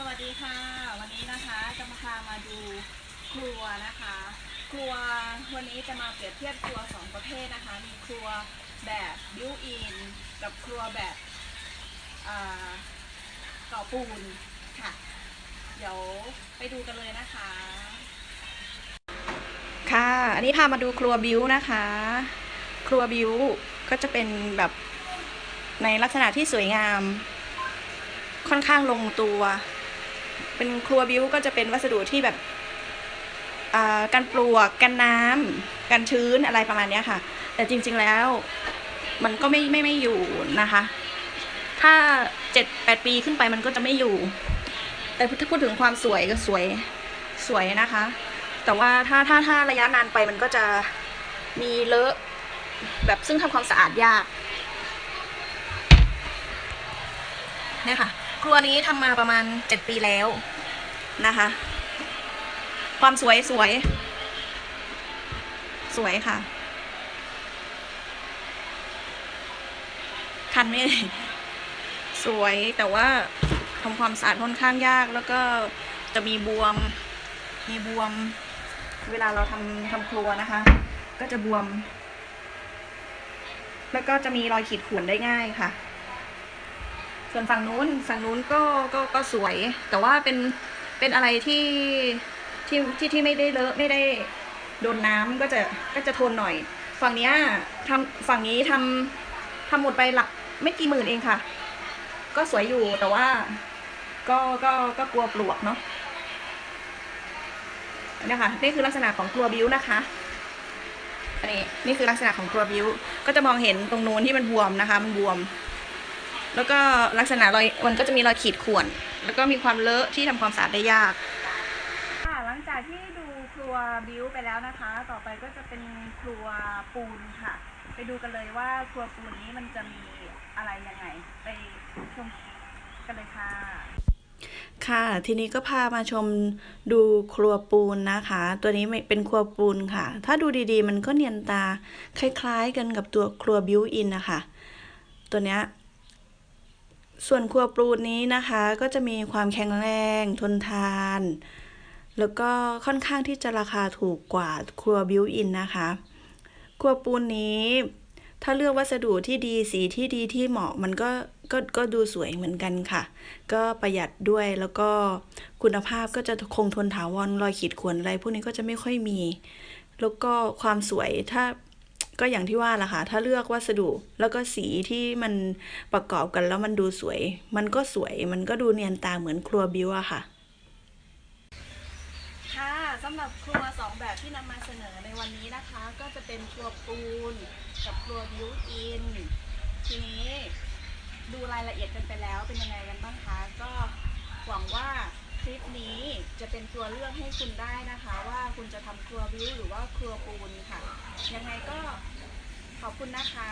สวัสดีค่ะ วันนี้นะคะจะมาพามาดูครัวนะคะ ครัววันนี้จะมาเปรียบเทียบครัวสองประเภทนะคะ มีครัวแบบบิวอินกับครัวแบบอ่าก่อปูนค่ะ เดี๋ยวไปดูกันเลยนะคะ ค่ะ อันนี้พามาดูครัวบิวนะคะ ครัวบิวก็จะเป็นแบบในลักษณะที่สวยงามค่อนข้างลงตัว เป็นครัวบิวก็จะเป็นวัสดุที่แบบอ่ากันปลวกกันน้ำกันชื้นอะไรประมาณเนี้ยค่ะ แต่จริง ๆแล้วมันก็ไม่ไม่ไม่อยู่นะคะ ถ้าเจ็ดแปดปีขึ้นไปมันก็จะไม่อยู่ แต่ถ้าพูดถึงความสวยก็สวยสวยนะคะ แต่ว่าถ้าถ้าถ้าระยะนานไปมันก็จะมีเลอะแบบซึ่งทำความสะอาดยากเนี่ยค่ะ ครัวนี้ทำมาประมาณเจ็ดปีแล้วนะคะ ความสวยสวย สวยค่ะทันไหมสวยแต่ว่าทำความสะอาดค่อนข้างยากแล้วก็จะมีบวม มีบวม เวลาเราทำทำครัวนะคะ ก็จะบวม แล้วก็จะมีรอยขีดข่วนได้ง่ายค่ะ ส่วนฝั่งนู้นฝั่งนู้นก็ก็ก็สวย แต่ว่าเป็นเป็นอะไรที่ที่ที่ที่ไม่ได้เลอะไม่ได้โดนน้ำก็จะก็จะทนหน่อย ฝั่งเนี้ยทำฝั่งนี้ทำทำหมดไปหลักไม่กี่หมื่นเองค่ะ ก็สวยอยู่แต่ว่าก็ก็ก็กลัวปลวกเนาะนี่ค่ะนี่คือลักษณะของครัวบิวนะคะอันนี้นี่คือลักษณะของครัวบิวก็จะมองเห็นตรงนู้นที่มันบวมนะคะ มันบวม แล้วก็ลักษณะรอยมันก็จะมีรอยขีดข่วน แล้วก็มีความเลอะที่ทำความสะอาดได้ยาก ค่ะ หลังจากที่ดูครัวบิวไปแล้วนะคะ ต่อไปก็จะเป็นครัวปูนค่ะ ไปดูกันเลยว่าครัวปูนนี้มันจะมีอะไรยังไง ไปชมกันเลยค่ะค่ะ ทีนี้ก็พามาชมดูครัวปูนนะคะ ตัวนี้เป็นครัวปูนค่ะ ถ้าดูดีๆ มันก็เนียนตา คล้ายๆกันกับตัวครัวบิวอินนะคะ ตัวเนี้ย ส่วนครัวปูนนี้นะคะก็จะมีความแข็งแรงทนทาน แล้วก็ค่อนข้างที่จะราคาถูกกว่าครัวบิวอินนะคะ ครัวปูนนี้ ถ้าเลือกวัสดุที่ดีสีที่ดีที่เหมาะมันก็ก็ก็ดูสวยเหมือนกันค่ะ ก็ประหยัดด้วยแล้วก็คุณภาพก็จะคงทนถาวรรอยขีดข่วนอะไรพวกนี้ก็จะไม่ค่อยมี แล้วก็ความสวยถ้า ก็อย่างที่ว่าล่ะค่ะ ถ้าเลือกวัสดุแล้วก็สีที่มันประกอบกันแล้วมันดูสวย มันก็สวย มันก็ดูเนียนตาเหมือนครัวบิวอะค่ะ ค่ะสำหรับครัวสองแบบที่นำมาเสนอในวันนี้นะคะ ก็จะเป็นครัวปูน กับครัวบิวอิน ทีนี้ดูรายละเอียดกันไปแล้วเป็นยังไงกันบ้างคะ ก็หวังว่า ลิปนี้จะเป็นตัวเลือกให้คุณได้นะคะ ว่าคุณจะทำครัวบิวหรือว่าครัวปูนค่ะ ยังไงก็ขอบคุณนะคะ